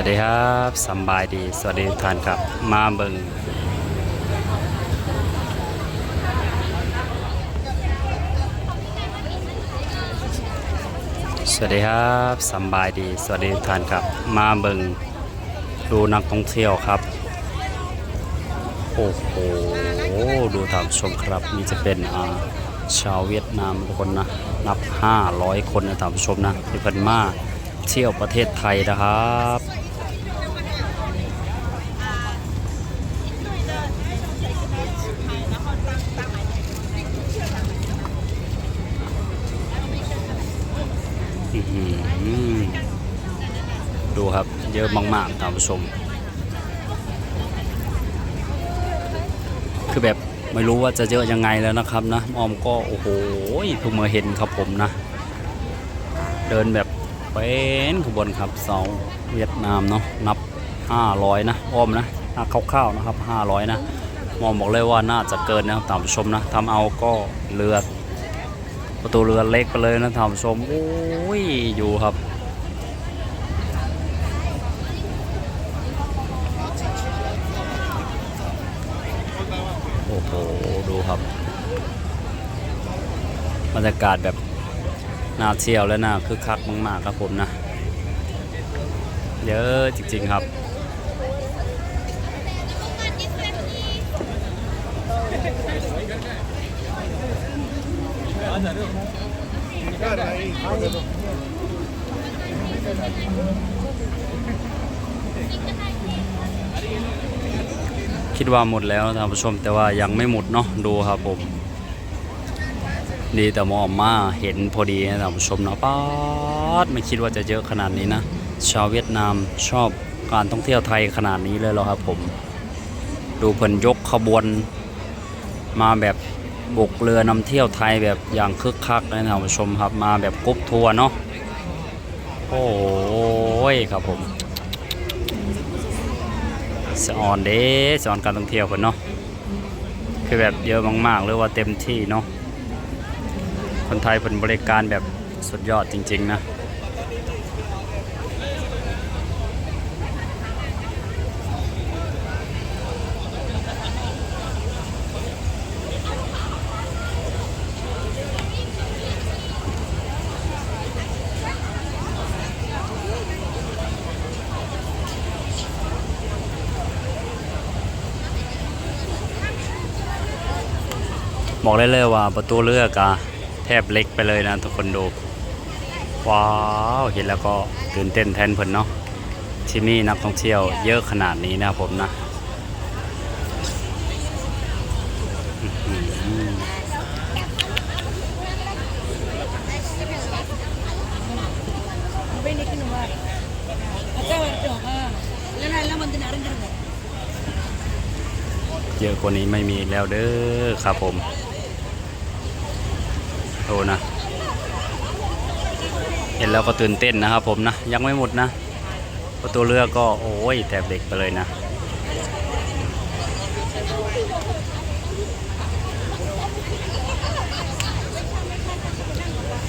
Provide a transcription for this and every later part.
วัสดีครับสบายดี สวัสดีทุกท่านครับ มาเบิงสวัสดีครับสบายดี สวัสดีทุกท่านครับ มาเบิงดูนักท่องเที่ยวครับ โอ้โห ดูตามชมครับนี่จะเป็นอ่าชาวเวียดนามทุกคนนะ นับ 500 คนนะตามชมนะที่เพิ่นมาก เที่ยวประเทศไทยนะครับอือหือดูครับเยอะมากๆท่านผู้ชม คือแบบไม่รู้ว่าจะเยอะยังไงแล้วนะครับนะออมก็โอ้โหเพิ่งมาเห็นครับผมนะ เดินแบบ เป็นขบวนครับเสาเวียดนามเนาะนับ 500 นะอ้อมนะอะคร่าวๆนะครับ 500 นะมองบอกเลยว่าน่าจะเกินนะครับท่านผู้ชมนะทำเอาก็เรือประตูเรือเล็กไปเลยนะท่านผู้ชมโอ้ยอยู่ครับโอ้โหดูครับบรรยากาศแบบ น่าเที่ยวและน่าคึกคักมากๆครับผมนะ เยอะจริงๆครับคิดว่าหมดแล้วท่านผู้ชมแต่ว่ายังไม่หมดเนาะดูครับผม ดีแต่มองมาเห็นพอดีนะท่านผู้ชมนะป๊าดไม่คิดว่าจะเยอะขนาดนี้นะ ชาวเวียดนามชอบการท่องเที่ยวไทยขนาดนี้เลยเหรอครับผม ดูเพิ่นยกขบวน มาแบบบุกเรือนำเที่ยวไทยแบบอย่างคึกคักเลยนะท่านผู้ชมครับมาแบบกรุ๊ปทัวร์เนาะโอ้ยครับผมสอนเด้สออนการท่องเที่ยวเพิ่นเนาะคือแบบเยอะมากๆหรือว่าเต็มที่เนาะ คนไทยเป็นบริการแบบสุดยอดจริง ๆ นะ บอกได้เลยว่าประตูเลือกอะ แทบเล็กไปเลยนะทุกคนดู ว้าวเห็นแล้วก็ตื่นเต้นแทนเพิ่นเนาะที่นี่นักท่องเที่ยวเยอะขนาดนี้นะผมนะเยอะกว่านี้ไม่มีแล้วเด้อครับผม โอ้นะ เห็นแล้วก็ตื่นเต้นนะครับผมนะ ยังไม่หมดนะประตูเรือก็โอ้ยแทบเด็กไปเลยนะ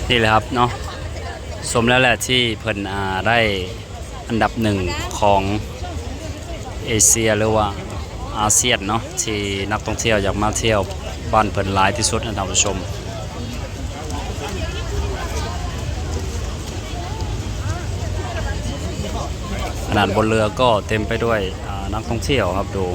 นี่แหละครับเนาะสมแล้วแหละที่เพิ่นอาได้อันดับหนึ่งของเอเชียหรือว่าอาเซียนเนาะที่นักท่องเที่ยวอยากมาเที่ยวบ้านเพิ่นหลายที่สุดนะท่านผู้ชม ขนาดบนเรือก็เต็มไปด้วยนักท่องเที่ยวครับดู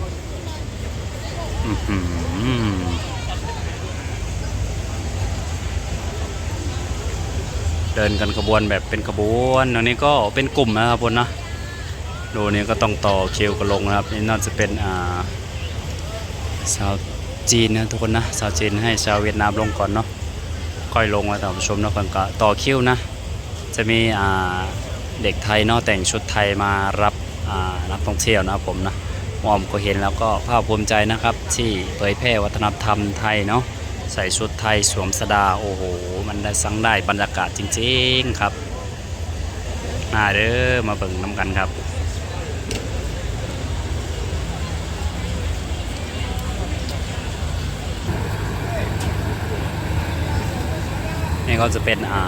เดินกันขบวนแบบเป็นขบวนอันนี้ก็เป็นกลุ่มนะครับบนนะดูนี่ก็ต้องต่อคิวกันลงนะครับนี่น่าจะเป็นอ่าชาวจีนนะทุกคนนะชาวจีนให้ชาวเวียดนามลงก่อนเนาะค่อยลงมาท่านผู้ชมเนาะกันก็ต่อคิวนะ จะมีอ่า เด็กไทยเนาะแต่งชุดไทยมารับนักท่องเที่ยวนะครับผมนะวอมก็เห็นแล้วก็ภาคภูมิใจนะครับ ที่เผยแพร่วัฒนธรรมไทยเนาะใส่ชุดไทยสวมสดาโอ้โห มันได้สังได้บรรยากาศจริง ๆครับมาเด้อมาเบิ่งน้ำกันครับนี่ก็จะเป็นอ่า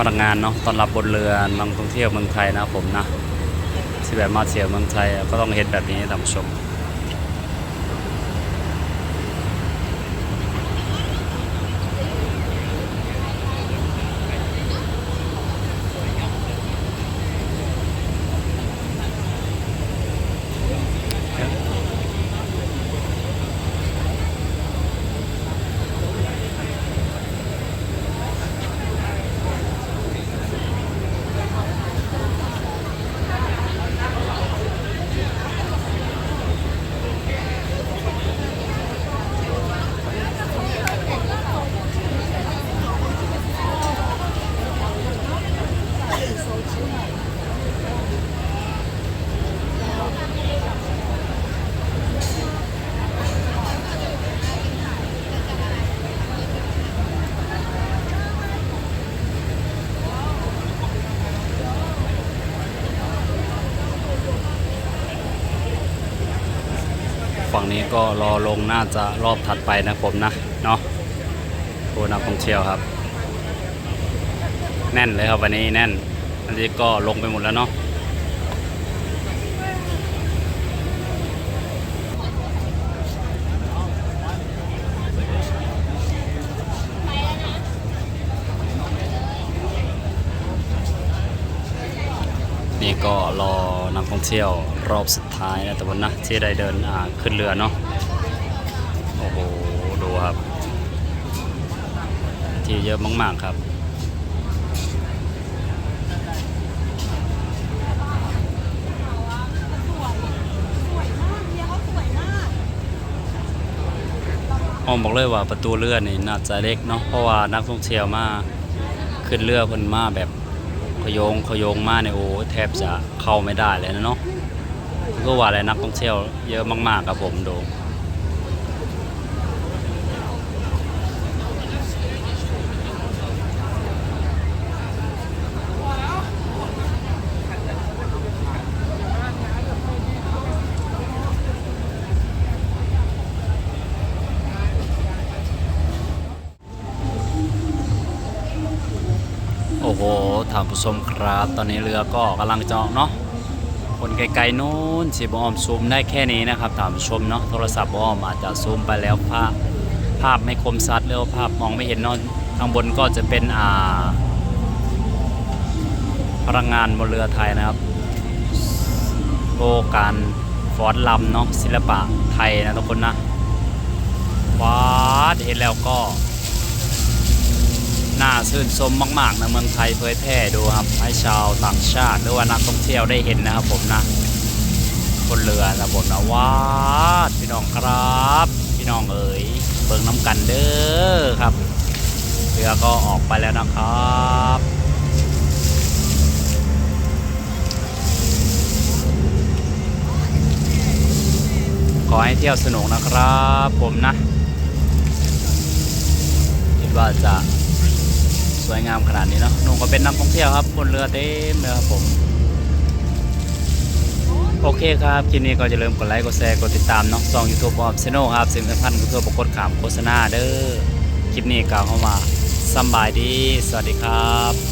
พนักงานเนาะตอนรับบนเรือนังท่องเที่ยวเมืองไทยนะผมนะที่แบบมาเที่ยวเมืองไทยก็ต้องเห็นแบบนี้ท่านผู้ชม ฝั่งนี้ก็รอลงน่าจะรอบถัดไปนะผมนะเนาะผู้นักท่องเที่ยวครับ แน่นเลยครับวันนี้แน่นอันนี้ก็ลงไปหมดแล้วเนาะนี่ก็รอนักท่ องเที่ยวรอบสุดท้ายนะแต่วันนะที่ได้เดินขึ้นเรือเนาะโอ้โหดูครับ ที่เยอะมาก ๆ ครับอ้อมบอกเลยว่าประตูเรือนี่น่าจะเล็กเนาะเพราะว่านักท่องเที่ยวมาขึ้นเรือเพิ่นมาแบบ ขยงขยงมาเนี่ยโอ้แทบจะเข้าไม่ได้เลยนะเนาะก็ว่าอะไรนักท่องเที่ยวเยอะมากๆครับผมดู หท่านผู้ชมครับ ตอนนี้เรือก็กำลังจะออกเนาะคนไกลๆนู้นสิบอมซูมได้แค่นี้นะครับท่านผู้ชมเนาะโทรศัพท์บอมอาจจะซูมไปแล้วภาพภาพไม่คมชัดหรือว่าภาพมองไม่เห็นเนาะข้างบนก็จะเป็นอ่าพลังงานบนเรือไทยนะครับโลการฟ้อนลำเนาะศิลปะไทยนะทุกคนนะว้าดเห็นแล้วก็ น่าชื่นชมมากๆในเมืองไทยเผยแพร่ดูครับ ให้ชาวต่างชาติหรือว่านักท่องเที่ยวได้เห็นนะครับผมนะบนเรือนะผมนะวาดพี่น้องครับ พี่น้องเอ๋ยเบิ่งน้ำกันเด้อครับ เรือก็ออกไปแล้วนะครับขอให้เที่ยวสนุกนะครับผมนะ คิดว่าจะ วยงามขนาดนี้เนาะนุ่งก็เป็นนักท่องเที่ยวครับบนเรือเต็มเลยครับผมโอเคครับคลิปนี้ก็จะเริ่มกดไลค์กดแชร์กดติดตามเนาะซองยูทูบออมเซโนครับสิ่งสำคัญก็คือประกดข่าวโฆษณาเด้อคลิปนี้กล่าวเข้ามาสบายดี สวัสดีครับ